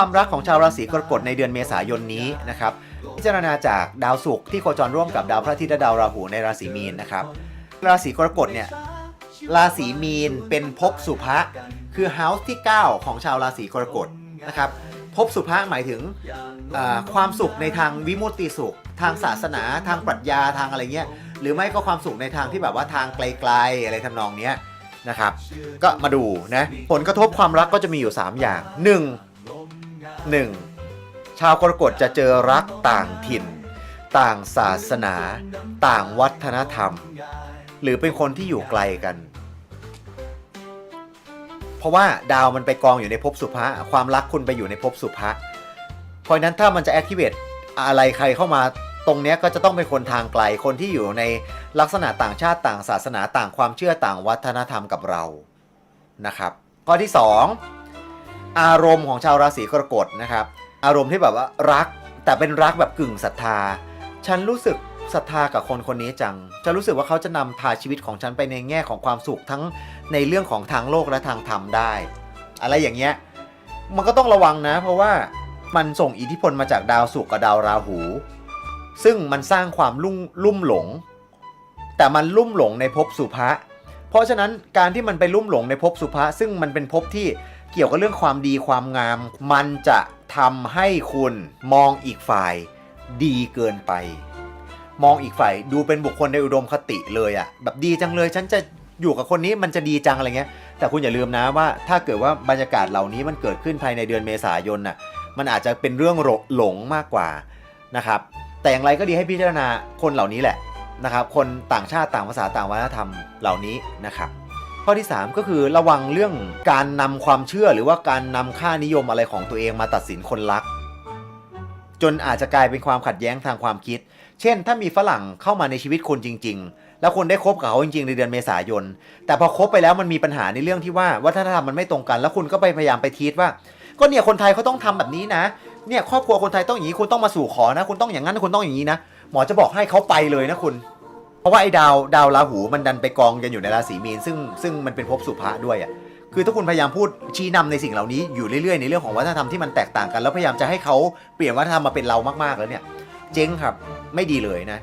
ความรักของชาวราศีกรกฎในเดือนเมษายนนี้นะครับพิจารณาจากดาวศุกร์ที่โคจรร่วมกับดาวพระอาทิตย์และดาวราหูในราศีมีนนะครับ ราศีกรกฎเนี่ยราศีมีนเป็นภพสุภะคือเฮาส์ที่ 9 ของชาวราศีกรกฎนะครับภพสุภะหมายถึงความสุขในทางวิมุตติสุข ทางศาสนา ทางปรัชญาทางอะไรเงี้ยหรือไม่ก็ความสุขในทางที่แบบว่าทางไกลๆอะไรทำนองเนี้ยนะครับ ก็มาดูนะผลกระทบความรักก็จะมีอยู่ 3 อย่าง 1. 1. ชาวกรกฎจะเจอรักต่างถิ่น ต่างศาสนา ต่างวัฒนธรรม หรือเป็นคนที่อยู่ไกลกัน เพราะว่าดาวมันไปกองอยู่ในภพสุภะความรักคุณไปอยู่ในภพสุภะเพราะนั้นถ้ามันจะ activate อะไรใครเข้ามาตรงนี้ก็จะต้องเป็นคนทางไกล คนที่อยู่ในลักษณะต่างชาติต่างศาสนาต่างความเชื่อต่างวัฒนธรรมกับเรานะครับ ข้อที่ 2 อารมณ์ของชาวราศีกรกฎนะครับ อารมณ์ที่แบบว่ารัก แต่เป็นรักแบบกึ่งศรัทธา ฉันรู้สึกศรัทธากับคนคนนี้จังจะรู้สึกว่าเขาจะนำพาชีวิตของฉันไปในแง่ของความสุขทั้งในเรื่องของทางโลกและทางธรรมได้ อะไรอย่างเงี้ย มันก็ต้องระวังนะ เพราะว่ามันส่งอิทธิพลมาจากดาวศุกร์กับดาวราหู ซึ่งมันสร้างความลุ่มลุ่มหลง แต่มันลุ่มหลงในภพสุภะ เพราะฉะนั้นการที่มันไปลุ่มหลงในภพสุภะซึ่งมันเป็นภพที่ เกี่ยวกับเรื่องความดีความงาม มันจะทำให้คุณมองอีกฝ่ายดีเกินไป มองอีกฝ่ายดูเป็นบุคคลในอุดมคติเลยอะแบบดีจังเลย ฉันจะอยู่กับคนนี้มันจะดีจังอะไรเงี้ย แต่คุณอย่าลืมนะว่า ถ้าเกิดว่าบรรยากาศเหล่านี้มันเกิดขึ้นภายในเดือนเมษายนน่ะมันอาจจะเป็นเรื่องหลงมากกว่านะครับ แต่อย่างไรก็ดีให้พิจารณาคนเหล่านี้แหละนะครับ คนต่างชาติต่างภาษาต่างวัฒนธรรมเหล่านี้นะครับ ข้อที่ 3 ก็คือระวังเรื่องการนำความเชื่อหรือว่าการนำค่านิยมอะไรของตัวเองมาตัดสินคนรัก จนอาจจะกลายเป็นความขัดแย้งทางความคิด เช่น ถ้ามีฝรั่งเข้ามาในชีวิตคุณจริง ๆ แล้วคุณได้คบกับเขาจริงๆในเดือนเมษายน แต่พอคบไปแล้วมันมีปัญหาในเรื่องที่ว่าวัฒนธรรมมันไม่ตรงกัน แล้วคุณก็ไปพยายามไปทีทว่า ก็เนี่ยคนไทยเขาต้องทำแบบนี้นะ เนี่ยครอบครัวคนไทยต้องอย่างนี้คุณต้องมาสู่ขอนะ คุณต้องอย่างนั้นคุณต้องอย่างนี้นะ หมอจะบอกให้เขาไปเลยนะคุณ ราะว่าไอ้ดาวดาวราหูมันดันไปกองกันอยู่ในราศีมีนซึ่งซึ่งมันเป็นภพสุภะด้วยอะคือถ้าคุณพยายามพูดชี้นำในสิ่งเหล่านี้อยู่เรื่อยๆในเรื่องของวัฒนธรรมที่มันแตกต่างกันแล้วพยายามจะให้เขาเปลี่ยนวัฒนธรรมมาเป็นเรามากๆแล้วเนี่ย เจ๊งครับไม่ดีเลยนะ